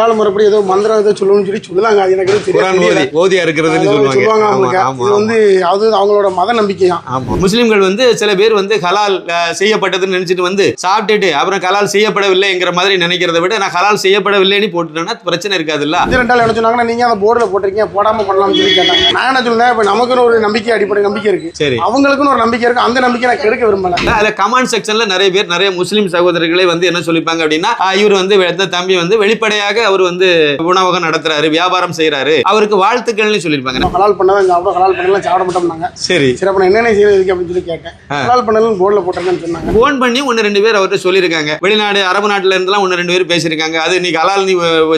ஹலால் முறைப்படி ஏதோ மந்திரம் ஏதோ சொல்லணும்னு சொல்லி சொல்லுவாங்க அது எனக்கு தெரியல ஓதி ஓதியா இருக்கிறதுன்னு சொல்லுவாங்க. அவங்களுக்கு. இது வந்து அது அவங்களோட மத நம்பிக்கையாம் ஆமா. முஸ்லிம்கள் வந்து சில பேர் வந்து ஹலால் செய்யப்பட்டதுன்னு நினைச்சிட்டு வந்து சாப்பிட்டுட்டு அப்புறம் ஹலால் செய்யப்படவில்லைங்கிற மாதிரி நினைக்கிறத விட நான் ஹலால் செய்யப்படவில்லைன்னு போட்டுட்டேன்னா பிரச்சனை இருக்காதுல்ல? இது ரெண்டாள் என்ன சொன்னாங்கன்னா நீங்க அந்த போர்டில் போட்டிருக்கீங்க போடாம பண்ணலாம்னு சொல்லி கேட்டாங்க. நான் என்ன சொல்லுறேன் இப்ப நமக்குன்னு ஒரு நம்பிக்கை அடிப்படை நம்பிக்கை இருக்கு. சரி. அவங்களுக்குன்னு ஒரு நம்பிக்கை இருக்கு. அந்த நம்பிக்கை நான் கெடுக்க விரும்பல. அதுல கமெண்ட் செக்ஷன்ல நிறைய பேர் நிறைய முஸ்லீம் சகோதரர்களே வந்து என்ன சொல்லிப்பாங்க அப்படின்னா இவர் வந்து தம்பி வந்து வெளிப்படையாக அவர் வந்து உணவகம் நடத்துறாரு வியாபாரம் செய்யறாரு அவருக்கு வாழ்த்துக்கள்னு சொல்லியிருப்பாங்க. ஹலால் பண்ணதான் சாப்பிடும் ஹலால் பண்ணலாம் சாப்பிட மாட்டோம்னாங்க சரி. சரி அப்ப என்னென்ன செய்யறதுக்கு அப்படின்னு சொல்லி கேட்டேன். ஹலால் பண்ணலாம் போர்டில் போட்டிருக்கேன்னு சொன்னாங்க. ஃபோன் பண்ணி ஒன்று ரெண்டு பேர் அவர்கிட்ட சொல்லியிருக்காங்க. வெளிநாடு அரபு நாட்டுல இருந்தெல்லாம் ஒன்று ரெண்டு பேர் பேசியிருக்காங்க. அது நீ ஹலால் நீ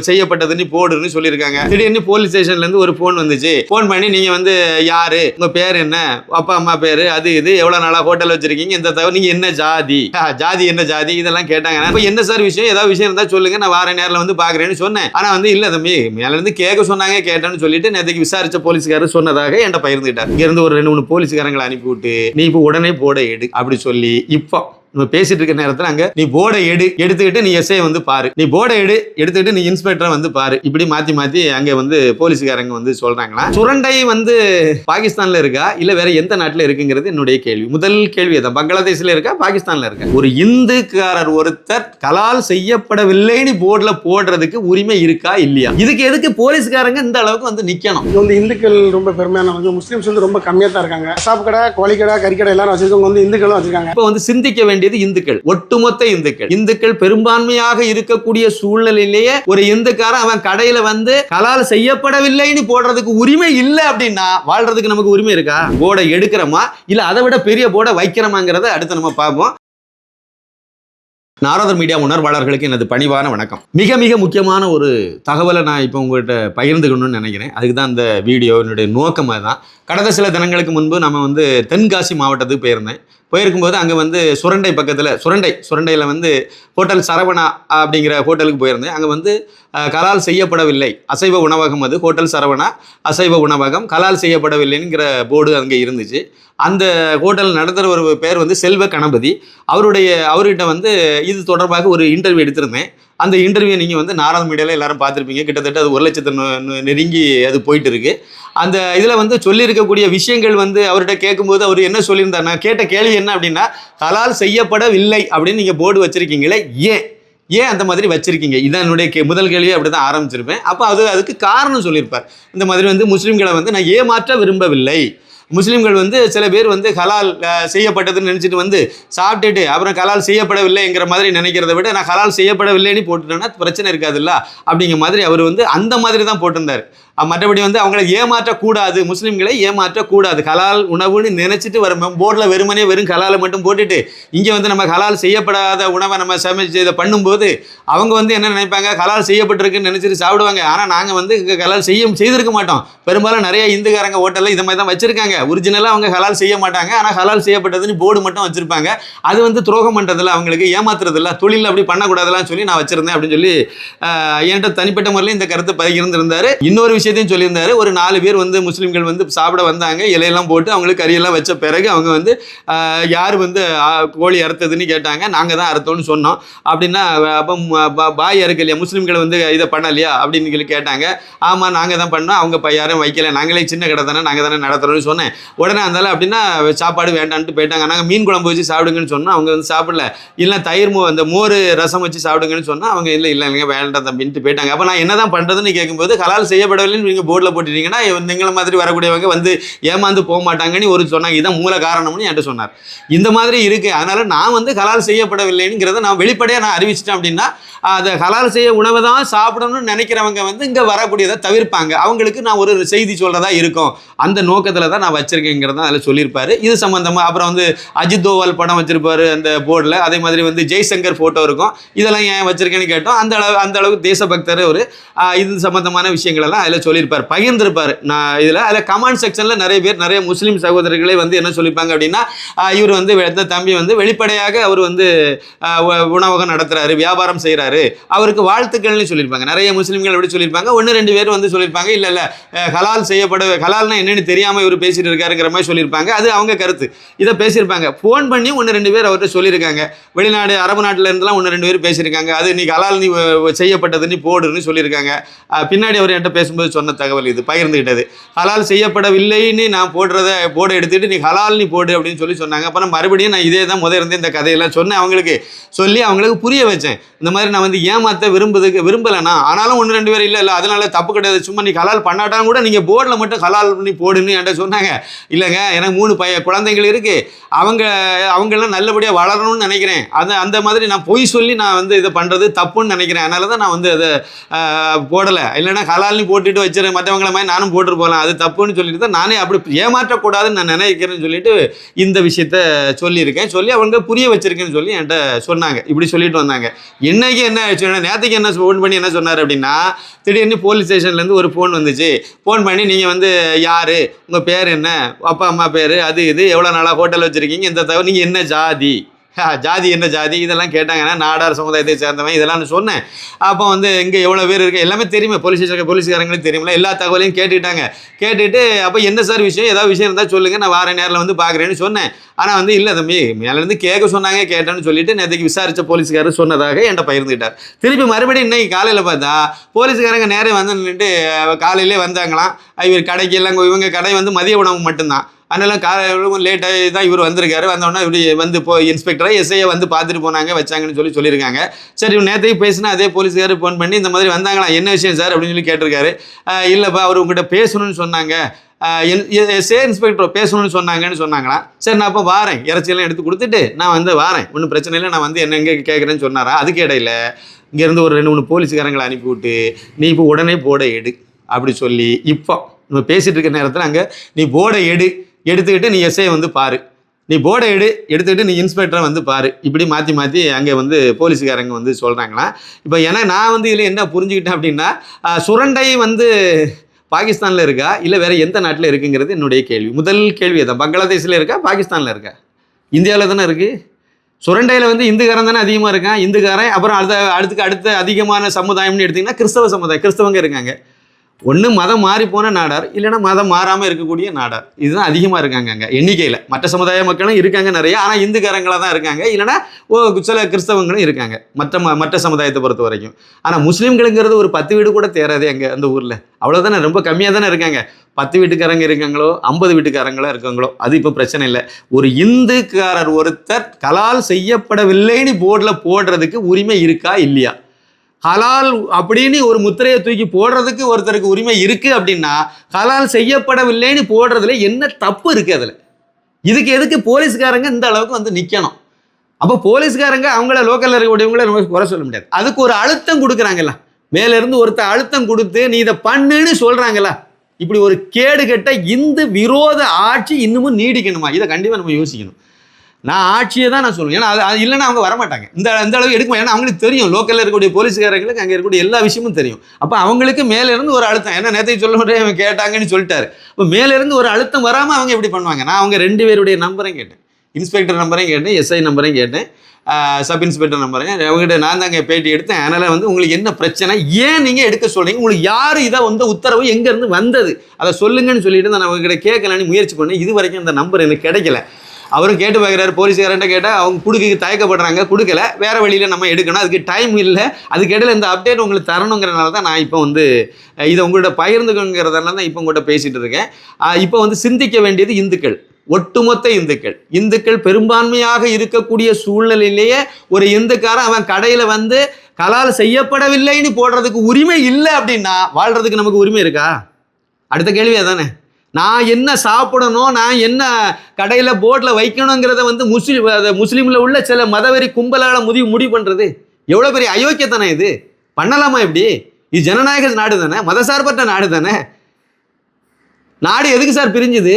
செய்யப்பட்டது நீ போடுன்னு சொல்லியிருக்காங்க. திடீர்னு போலீஸ் ஸ்டேஷன்ல இருந்து ஒரு ஃபோன் வந்துச்சு. ஃபோன் பண்ணி நீங்க வந்து யாரு? உங்க பேர் என்ன? அப்பா அம்மா பேரு? அது இது. எவ்வளவு நாளா ஹோட்டல் வச்சிருக்கீங்க? இந்த தவிர நீங்க என்ன ஜாதி? ஜாதி என்ன ஜாதி? இதெல்லாம் கேட்டாங்க என்ன சார் விஷயம்? ஏதாவது விஷயம் இருந்தா சொல்லுங்க. நான் வார நேரில் வந்து பாக்குறேன்னு சொன்னேன். ஆனா வந்து இல்ல தம்பி மேல இருந்து கேட்க சொன்னாங்க கேட்டேன்னு சொல்லிட்டு நேற்றுக்கு விசாரிச்ச போலீஸ்காரர் சொன்னதாக என்கிட்ட பகிர்ந்துட்டார் இங்க இருந்து ஒரு ரெண்டு மூணு போலீஸ்காரங்களை அனுப்பி விட்டு நீ இப்போ உடனே போட எடு அப்படி சொல்லி இப்போ நம்ம பேசிட்டு இருக்க நேரத்துல அங்க நீ போர்டை எடு எடுத்துக்கிட்டு நீ எஸ்ஐ வந்து பாரு. நீ போர்டை எடு எடுத்துக்கிட்டு நீ இன்ஸ்பெக்டரை வந்து பாரு. இப்படி மாத்தி மாத்தி அங்க வந்து போலீஸ்காரங்க வந்து சொல்றாங்களா? சுரண்டை வந்து பாகிஸ்தான்ல இருக்கா? இல்ல வேற எந்த நாட்டுல இருக்குங்கிறது என்னுடைய கேள்வி. முதல் கேள்வி அதான். பங்களாதேஷ்ல இருக்கா? பாகிஸ்தான்ல இருக்கா? ஒரு இந்துக்காரர் ஒருத்தர் கலால் செய்யப்படவில்லைன்னு போர்டுல போடுறதுக்கு உரிமை இருக்கா? இல்லையா? இதுக்கு எதுக்கு போலீஸ்காரங்க இந்த அளவுக்கு வந்து நிக்கணும்? இது வந்து இந்துக்கள் ரொம்ப பெருமையானவங்க முஸ்லீம்ஸ் வந்து ரொம்ப கம்மியாக தான் இருக்காங்க. சாப் கடை கோழி கடை கறிக்கடை எல்லாரும் வச்சிருக்கவங்க வந்து இந்துக்களும் வச்சிருக்காங்க. இப்ப வந்து சிந்திக்க வேண்டியது இந்துக்கள். ஒட்டுமொத்த இந்துக்கள். இந்துக்கள் பெரும்பான்மையாக இருக்கக்கூடிய சூழ்நிலையிலேயே ஒரு இந்துக்காரன் அவன் கடையில வந்து கலால் செய்யப்படவில்லைன்னு போடுறதுக்கு உரிமை இல்லை அப்படின்னா வாழ்றதுக்கு நமக்கு உரிமை இருக்கா? போர்டை எடுக்கிறோமா? இல்ல அதை விட பெரிய போர்டை வைக்கிறோமாங்கிறத அடுத்து நம்ம பார்ப்போம். நாரதர் மீடியா உணர்வாளர்களுக்கு எனது பணிவான வணக்கம். மிக மிக முக்கியமான ஒரு தகவலை நான் இப்போ உங்கள்கிட்ட பகிர்ந்துக்கணும்னு நினைக்கிறேன். அதுக்கு தான் இந்த வீடியோ என்னுடைய நோக்கம் தான் கடந்த சில தினங்களுக்கு முன்பு நம்ம வந்து தென்காசி மாவட்டத்துக்கு போயிருந்தேன். போயிருக்கும்போது அங்கே வந்து சுரண்டை பக்கத்தில் சுரண்டை சுரண்டையில் வந்து ஹோட்டல் சரவணா அப்படிங்கிற ஹோட்டலுக்கு போயிருந்தேன். அங்கே வந்து கலால் செய்யப்படவில்லை. அசைவ உணவகம் அது ஹோட்டல் சரவணா அசைவ உணவகம் கலால் செய்யப்படவில்லைங்கிற போர்டு அங்கே இருந்துச்சு. அந்த ஹோட்டல் நடத்துகிற ஒரு பேர் வந்து செல்வ கணபதி. அவருடைய அவர்கிட்ட வந்து இது தொடர்பாக ஒரு இன்டர்வியூ எடுத்திருந்தேன். அந்த இன்டர்வியூ நீங்கள் வந்து நாராயண மீடியாவில் எல்லாரும் பார்த்துருப்பீங்க. கிட்டத்தட்ட அது ஒரு லட்சத்து நெருங்கி அது போயிட்டு இருக்கு அந்த இதில் வந்து சொல்லியிருக்கக்கூடிய விஷயங்கள் வந்து அவர்கிட்ட கேட்கும்போது அவர் என்ன சொல்லியிருந்தார் நான் கேட்ட கேள்வி என்ன அப்படின்னா கலால் செய்யப்படவில்லை அப்படின்னு நீங்கள் போர்டு வச்சுருக்கீங்களே ஏன்? ஏன் அந்த மாதிரி வச்சிருக்கீங்க? இதான் என்னுடைய கே முதல் கேள்வியை அப்படி தான் ஆரம்பிச்சிருப்பேன். அப்போ அது அதுக்கு காரணம் சொல்லியிருப்பார். இந்த மாதிரி வந்து முஸ்லீம்களை வந்து நான் ஏமாற்ற விரும்பவில்லை. முஸ்லீம்கள் வந்து சில பேர் வந்து ஹலால் செய்யப்பட்டதுன்னு நினச்சிட்டு வந்து சாப்பிட்டுட்டு அப்புறம் ஹலால் செய்யப்படவில்லைங்கிற மாதிரி நினைக்கிறத விட நான் ஹலால் செய்யப்படவில்லைன்னு போட்டுட்டேன்னா பிரச்சனை இருக்காதுல்ல? அப்படிங்கிற மாதிரி அவர் வந்து அந்த மாதிரி தான் போட்டிருந்தார். மற்றபடி வந்து அவங்களை ஏமாற்றக்கூடாது. முஸ்லீம்களை ஏமாற்றக்கூடாது. கலால் உணவுன்னு நினச்சிட்டு வர போர்டில் வெறுமனே வெறும் கலாலை மட்டும் போட்டுட்டு இங்கே வந்து நம்ம ஹலால் செய்யப்படாத உணவை நம்ம சமைச்சு இதை பண்ணும்போது அவங்க வந்து என்ன நினைப்பாங்க? ஹலால் செய்யப்பட்டிருக்குன்னு நினச்சிட்டு சாப்பிடுவாங்க. ஆனால் நாங்கள் வந்து கலால் செய்ய செய்திருக்க மாட்டோம். பெரும்பாலும் நிறைய இந்துக்காரங்க ஹோட்டலில் இந்த மாதிரி தான் வச்சிருக்காங்க. ஒரிஜினலாக அவங்க ஹலால் செய்ய மாட்டாங்க. ஆனால் ஹலால் செய்யப்பட்டதுன்னு போர்டு மட்டும் வச்சுருப்பாங்க. அது வந்து துரோகம் பண்ணுறதில்ல அவங்களுக்கு ஏமாத்துறதில்ல. தொழில் அப்படி பண்ணக்கூடாதுலாம் சொல்லி நான் வச்சிருந்தேன் அப்படின்னு சொல்லி என்கிட்ட தனிப்பட்ட முறையில் இந்த கருத்தை பகிர்ந்திருந்தாரு. இன்னொரு விஷயத்தையும் சொல்லியிருந்தாரு. ஒரு நாலு பேர் வந்து முஸ்லீம்கள் வந்து சாப்பிட வந்தாங்க. இலையெல்லாம் போட்டு அவங்களுக்கு கறியெல்லாம் வச்ச பிறகு அவங்க வந்து யார் வந்து கோழி அறுத்ததுன்னு கேட்டாங்க. நாங்கள் தான் அறுத்தோம்னு சொன்னோம். அப்படின்னா அப்போ பாய் அறுக்க இல்லையா? முஸ்லீம்கள் வந்து இதை பண்ணலையா? அப்படின்னு சொல்லி கேட்டாங்க. ஆமாம் நாங்கள் தான் பண்ணோம். அவங்க இப்போ யாரும் வைக்கல. நாங்களே சின்ன கடை தானே நாங்கள் தானே நடத்துகிறோம்னு சொன்னேன். உடனே இருந்தாலும் அப்படின்னா சாப்பாடு வேண்டான்ட்டு போயிட்டாங்க. நாங்கள் மீன் குழம்பு வச்சு சாப்பிடுங்கன்னு சொன்னோம். அவங்க வந்து சாப்பிடல. இல்லை தயிர் மோ அந்த மோர் ரசம் வச்சு சாப்பிடுங்கன்னு சொன்னால் அவங்க இல்லை இல்லை இல்லைங்க வேண்டாம் தம்பின்ட்டு போயிட்டாங்க. அப்போ நான் என்ன தான் பண்ணுறதுன்னு கேட்கும்போது கலால் இல்லைன்னு நீங்கள் போர்டில் போட்டுட்டீங்கன்னா எங்களை மாதிரி வரக்கூடியவங்க வந்து ஏமாந்து போக மாட்டாங்கன்னு ஒரு சொன்னாங்க. இதான் மூல காரணம்னு என்கிட்ட சொன்னார். இந்த மாதிரி இருக்குது அதனால் நான் வந்து ஹலால் செய்யப்படவில்லைங்கிறத நான் வெளிப்படையாக நான் அறிவிச்சிட்டேன் அப்படின்னா அதை ஹலால் செய்ய உணவை தான் சாப்பிடணும்னு நினைக்கிறவங்க வந்து இங்கே வரக்கூடியதை தவிர்ப்பாங்க. அவங்களுக்கு நான் ஒரு செய்தி சொல்கிறதா இருக்கும். அந்த நோக்கத்தில் தான் நான் வச்சுருக்கேங்கிறத அதில் சொல்லியிருப்பார். இது சம்மந்தமாக அப்புறம் வந்து அஜித் தோவால் படம் வச்சுருப்பார் அந்த போர்டில் அதே மாதிரி வந்து ஜெய்சங்கர் ஃபோட்டோ இருக்கும். இதெல்லாம் ஏன் வச்சுருக்கேன்னு கேட்டோம். அந்த அளவு அந்த அளவுக்கு தேசபக்தர் ஒரு இது சம்மந்தமான விஷயங்கள் எல்லாம் அதில் சொல்லியிருப்பார் பகிர்ந்திருப்பார். நான் இதில் அதில் கமெண்ட் செக்ஷனில் நிறைய பேர் நிறைய முஸ்லீம் சகோதரர்களே வந்து என்ன சொல்லியிருப்பாங்க அப்படின்னா இவர் வந்து இந்த தம்பி வந்து வெளிப்படையாக அவர் வந்து உணவகம் நடத்துகிறாரு வியாபாரம் செய்கிறாரு அவருக்கு வாழ்த்துக்கள்னு சொல்லியிருப்பாங்க. நிறைய முஸ்லீம்கள் எப்படி சொல்லியிருப்பாங்க. ஒன்று ரெண்டு பேர் வந்து சொல்லியிருப்பாங்க. இல்லை இல்லை ஹலால் செய்யப்பட ஹலால்னா என்னென்னு தெரியாமல் இவர் பேசிட்டு இருக்காருங்கிற மாதிரி சொல்லியிருப்பாங்க. அது அவங்க கருத்து. இதை பேசியிருப்பாங்க. ஃபோன் பண்ணி ஒன்று ரெண்டு பேர் அவர்கிட்ட சொல்லியிருக்காங்க. வெளிநாடு அரபு நாட்டில் இருந்தெல்லாம் ஒன்று ரெண்டு பேர் பேசியிருக்காங்க. அது நீ ஹலால் நீ செய்யப்பட்டது நீ போடுன்னு சொல்லியிருக்காங்க. பின்னாடி அவர் என்கிட்ட பேசும்போது சொன்ன தகவல் இது பகிர்ந்துக்கிட்டது ஹலால் செய்யப்படவில்லைன்னு நான் போடுறத போர்டை எடுத்துகிட்டு நீ ஹலால் நீ போடு அப்படின்னு சொல்லி சொன்னாங்க. அப்புறம் மறுபடியும் நான் இதே தான் முதல் இருந்து இந்த கதையெல்லாம் சொன்னேன். அவங்களுக்கு சொல்லி அவங்களுக்கு புரிய வச்சேன். இந்த மாதிரி நான் வந்து ஏமாற்ற விரும்புதுக்கு விரும்பலைண்ணா ஆனாலும் ஒன்று ரெண்டு பேர் இல்லை இல்லை அதனால தப்பு கிடையாது. சும்மா நீ ஹலால் பண்ணாட்டாலும் கூட நீங்கள் போர்டில் மட்டும் ஹலால் பண்ணி போடுன்னு என்கிட்ட சொன்னாங்க. இல்லைங்க எனக்கு மூணு பைய குழந்தைகள் இருக்குது அவங்க அவங்கெல்லாம் நல்லபடியாக வளரணும்னு நினைக்கிறேன். அந்த அந்த மாதிரி நான் பொய் சொல்லி நான் வந்து இதை பண்ணுறது தப்புன்னு நினைக்கிறேன். அதனால தான் நான் வந்து அதை போடலை. இல்லைன்னா ஹலால்னு போட்டுட்டு வச்சிருக்க மற்றவங்கள மாதிரி நானும் போட்டு போகலாம் அது தப்புன்னு சொல்லிட்டு தான் நானே அப்படி ஏமாற்றக்கூடாதுன்னு நான் நினைக்கிறேன்னு சொல்லிட்டு இந்த விஷயத்த சொல்லியிருக்கேன். சொல்லி அவங்க புரிய வச்சிருக்கேன்னு சொல்லி என்கிட்ட சொன்னாங்க. இப்படி சொல்லிட்டு வந்தாங்க. இன்னைக்கு என்ன ஆயிடுச்சு? நேற்றுக்கு என்ன ஃபோன் பண்ணி என்ன சொன்னார் அப்படின்னா திடீர்னு போலீஸ் ஸ்டேஷன்லேருந்து ஒரு ஃபோன் வந்துச்சு. ஃபோன் பண்ணி நீங்கள் வந்து யார்? உங்கள் பேர் என்ன? அப்பா அம்மா பேர்? அது இது எவ்வளோ நாளாக ஹோட்டல் வச்சுருக்கீங்க? இந்த தவிர நீங்கள் என்ன ஜாதி? ஜாதி என்ன ஜாதி? இதெல்லாம் கேட்டாங்கன்னா நாடார் சமுதாயத்தை சேர்ந்தவன் இதெல்லாம் நான் சொன்னேன். அப்போ வந்து இங்கே எவ்வளோ பேர் இருக்குது எல்லாமே தெரியுமே. போலீஸ் ஸ்டேஷன் போலீஸ்காரங்களுக்கு தெரியுமில்ல எல்லா தகவலையும் கேட்டுட்டாங்க. கேட்டுட்டு அப்போ என்ன சார் விஷயம்? ஏதாவது விஷயம் இருந்தால் சொல்லுங்கள் நான் வார நேரில் வந்து பார்க்குறேன்னு சொன்னேன். ஆனால் வந்து இல்லை தம்பி மேலேருந்து கேட்க சொன்னாங்க கேட்டேன்னு சொல்லிட்டு நேற்றுக்கு விசாரித்த போலீஸ்காரர் சொன்னதாக என்கிட்ட பகிர்ந்துக்கிட்டார். திருப்பி மறுபடியும் இன்றைக்கி காலையில் பார்த்தா போலீஸ்காரங்க நேரே வந்து நின்றுட்டு காலையிலே வந்தாங்களாம். இவர் கடைக்கு எல்லாம் இவங்க கடை வந்து மதிய உணவு மட்டும்தான். அதனால காலையில் லேட்டாக தான் இவர் வந்திருக்காரு. வந்தோடனே இப்படி வந்து போ இன்ஸ்பெக்டரை எஸ்ஐயை வந்து பார்த்துட்டு போனாங்க வச்சாங்கன்னு சொல்லி சொல்லியிருக்காங்க. சரி நேற்றைக்கு பேசினா அதே போலீஸ்காரர் ஃபோன் பண்ணி இந்த மாதிரி வந்தாங்களா என்ன விஷயம் சார் அப்படின்னு சொல்லி கேட்டிருக்காரு. இல்லைப்பா அவர் உங்ககிட்ட பேசணும்னு சொன்னாங்க. சே இன்ஸ்பெக்டர் பேசணும்னு சொன்னாங்கன்னு சொன்னாங்களாம் சரி நான் அப்போ வாரேன். இறைச்சியெல்லாம் எடுத்து கொடுத்துட்டு நான் வந்து வாரேன். ஒன்றும் பிரச்சனை இல்லை. நான் வந்து என்ன எங்கே கேட்குறேன்னு சொன்னாரா? அதுக்கு இடையில இங்கேருந்து ஒரு ரெண்டு மூணு போலீஸ்காரங்களை அனுப்பிவிட்டு நீ இப்போ உடனே போட எடு அப்படி சொல்லி இப்போ நம்ம பேசிகிட்டு இருக்க நேரத்தில் அங்கே நீ போட எடு எடுத்துக்கிட்டு நீ எஸ்ஐ வந்து பாரு. நீ போர்டை எடு எடுத்துக்கிட்டு நீ இன்ஸ்பெக்டரை வந்து பாரு. இப்படி மாற்றி மாற்றி அங்கே வந்து போலீஸ்காரங்க வந்து சொல்கிறாங்களாம் இப்போ ஏன்னா நான் வந்து இதில் என்ன புரிஞ்சுக்கிட்டேன் அப்படின்னா சுரண்டை வந்து பாகிஸ்தானில் இருக்கா? இல்லை வேறு எந்த நாட்டில் இருக்குங்கிறது என்னுடைய கேள்வி. முதல் கேள்வி அதான். பங்களாதேஷில் இருக்கா? பாகிஸ்தானில் இருக்கா? இந்தியாவில் தானே இருக்குது சுரண்டையில் வந்து இந்துக்காரன் தானே அதிகமாக இருக்கான். இந்துக்காரன் அப்புறம் அடுத்த அடுத்துக்கு அடுத்த அதிகமான சமுதாயம்னு எடுத்திங்கன்னா கிறிஸ்தவ சமுதாயம் கிறிஸ்தவங்க இருக்காங்க. ஒன்று மதம் மாறி போன நாடார் இல்லைன்னா மதம் மாறாமல் இருக்கக்கூடிய நாடார். இதுதான் அதிகமாக இருக்காங்க அங்கே எண்ணிக்கையில். மற்ற சமுதாய மக்களும் இருக்காங்க நிறைய ஆனால் இந்துக்காரங்களாக தான் இருக்காங்க. இல்லைன்னா ஓ சில கிறிஸ்தவங்களும் இருக்காங்க மற்ற ம- மற்ற சமுதாயத்தை பொறுத்த வரைக்கும். ஆனால் முஸ்லீம்களுங்கிறது ஒரு பத்து வீடு கூட தேராதே அங்கே அந்த ஊரில். அவ்வளோதானே ரொம்ப கம்மியாக தானே இருக்காங்க. பத்து வீட்டுக்காரங்க இருக்காங்களோ ஐம்பது வீட்டுக்காரங்களோ இருக்காங்களோ அது இப்போ பிரச்சனை இல்லை. ஒரு இந்துக்காரர் ஒருத்தர் கலால் செய்யப்படவில்லைன்னு போர்டில் போடுறதுக்கு உரிமை இருக்கா இல்லையா? ஹலால் அப்படின்னு ஒரு முத்திரையை தூக்கி போடுறதுக்கு ஒருத்தருக்கு உரிமை இருக்குது அப்படின்னா ஹலால் செய்யப்படவில்லைன்னு போடுறதுல என்ன தப்பு இருக்குது அதில்? இதுக்கு எதுக்கு போலீஸ்காரங்க இந்த அளவுக்கு வந்து நிற்கணும் அப்போ போலீஸ்காரங்க அவங்கள லோக்கலில் இருக்கக்கூடியவங்கள நம்ம குறை சொல்ல முடியாது. அதுக்கு ஒரு அழுத்தம் கொடுக்குறாங்கல்ல? மேலேருந்து ஒருத்த ஒருத்தர் அழுத்தம் கொடுத்து நீ இதை பண்ணுன்னு சொல்றாங்கல்ல? இப்படி ஒரு கேடு கெட்ட இந்து விரோத ஆட்சி இன்னமும் நீடிக்கணுமா? இதை கண்டிப்பாக நம்ம யோசிக்கணும். நான் ஆட்சியை தான் நான் சொல்லுவேன். ஏன்னா அது இல்லைன்னா அவங்க வரமாட்டாங்க. இந்த இந்த அளவுக்கு எடுக்கும் ஏன்னா அவங்களுக்கு தெரியும். லோக்கலில் இருக்கக்கூடிய போலீஸ்காரங்களுக்கு அங்கே இருக்கக்கூடிய எல்லா விஷயமும் தெரியும். அப்போ அவங்களுக்கு மேலேருந்து ஒரு அழுத்தம். ஏன்னா நேற்றை சொல்ல முடியாது அவன் கேட்டாங்கன்னு சொல்லிட்டாரு. இப்போ மேலேருந்து ஒரு அழுத்தம் வராமல் அவங்க எப்படி பண்ணுவாங்க? நான் அவங்க ரெண்டு பேருடைய நம்பரையும் கேட்டேன். இன்ஸ்பெக்டர் நம்பரையும் கேட்டேன். எஸ்ஐ நம்பரையும் கேட்டேன். சப் இன்ஸ்பெக்டர் நம்பரையும். அவங்ககிட்ட நான் தாங்க பேட்டி எடுத்தேன். அதனால் வந்து உங்களுக்கு என்ன பிரச்சனை? ஏன் நீங்கள் எடுக்க சொல்கிறீங்க உங்களுக்கு யார் இதை வந்து உத்தரவு எங்கேருந்து வந்தது? அதை சொல்லுங்கன்னு சொல்லிட்டு நான் அவங்ககிட்ட கேட்கலான்னு முயற்சி பண்ணேன். இது வரைக்கும் அந்த நம்பர் எனக்கு கிடைக்கல. அவரும் கேட்டு பார்க்குறாரு போலீஸ்காரன்ட்ட கேட்டால் அவங்க கொடுக்க தயக்கப்படுறாங்க கொடுக்கல வேறு வழியில் நம்ம எடுக்கணும் அதுக்கு டைம் இல்லை. அதுக்கு இந்த அப்டேட் உங்களுக்கு தரணுங்கிறனால தான் நான் இப்போ வந்து இதை உங்கள்கிட்ட பகிர்ந்துக்கோங்கிறதுனால தான் இப்போ உங்கள்கிட்ட பேசிகிட்டு இருக்கேன். இப்போ வந்து சிந்திக்க வேண்டியது இந்துக்கள் ஒட்டுமொத்த இந்துக்கள். இந்துக்கள் பெரும்பான்மையாக இருக்கக்கூடிய சூழ்நிலையிலேயே ஒரு இந்துக்காரன் அவன் கடையில் வந்து கலால் செய்யப்படவில்லைன்னு போடுறதுக்கு உரிமை இல்லை அப்படின்னா வாழ்கிறதுக்கு நமக்கு உரிமை இருக்கா? அடுத்த கேள்வி அதானே? நான் என்ன சாப்பிடணும் நான் என்ன கடையில் போர்டில் வைக்கணுங்கிறத வந்து முஸ்லீம் முஸ்லீமில் உள்ள சில மதவெறி கும்பலால் முடிவு முடிவு பண்ணுறது எவ்வளோ பெரிய அயோக்கியத்தனம் இது? பண்ணலாமா இப்படி? இது ஜனநாயக நாடு தானே? மதசார்பற்ற நாடு தானே? நாடு எதுக்கு சார் பிரிஞ்சுது?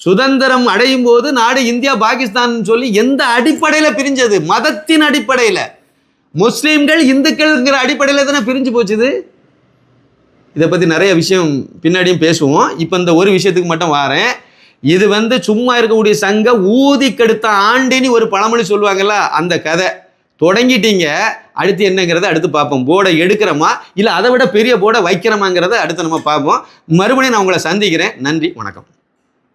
சுதந்திரம் அடையும் போது நாடு இந்தியா பாகிஸ்தான் சொல்லி எந்த அடிப்படையில் பிரிஞ்சது? மதத்தின் அடிப்படையில். முஸ்லீம்கள் இந்துக்கள்ங்கிற அடிப்படையில் தானே பிரிஞ்சு போச்சுது? இதை பற்றி நிறைய விஷயம் பின்னாடியும் பேசுவோம். இப்போ இந்த ஒரு விஷயத்துக்கு மட்டும் வாரேன். இது வந்து சும்மா இருக்கக்கூடிய சங்க ஊதி கெடுத்த ஆண்டினி ஒரு பழமொழி சொல்லுவாங்கல்ல அந்த கதை. தொடங்கிட்டீங்க அடுத்து என்னங்கிறத அடுத்து பார்ப்போம். போர்டை எடுக்கிறோமா இல்லை அதை விட பெரிய போர்டை வைக்கிறோமாங்கிறத அடுத்து நம்ம பார்ப்போம். மறுபடியும் நான் உங்களை சந்திக்கிறேன். நன்றி வணக்கம்.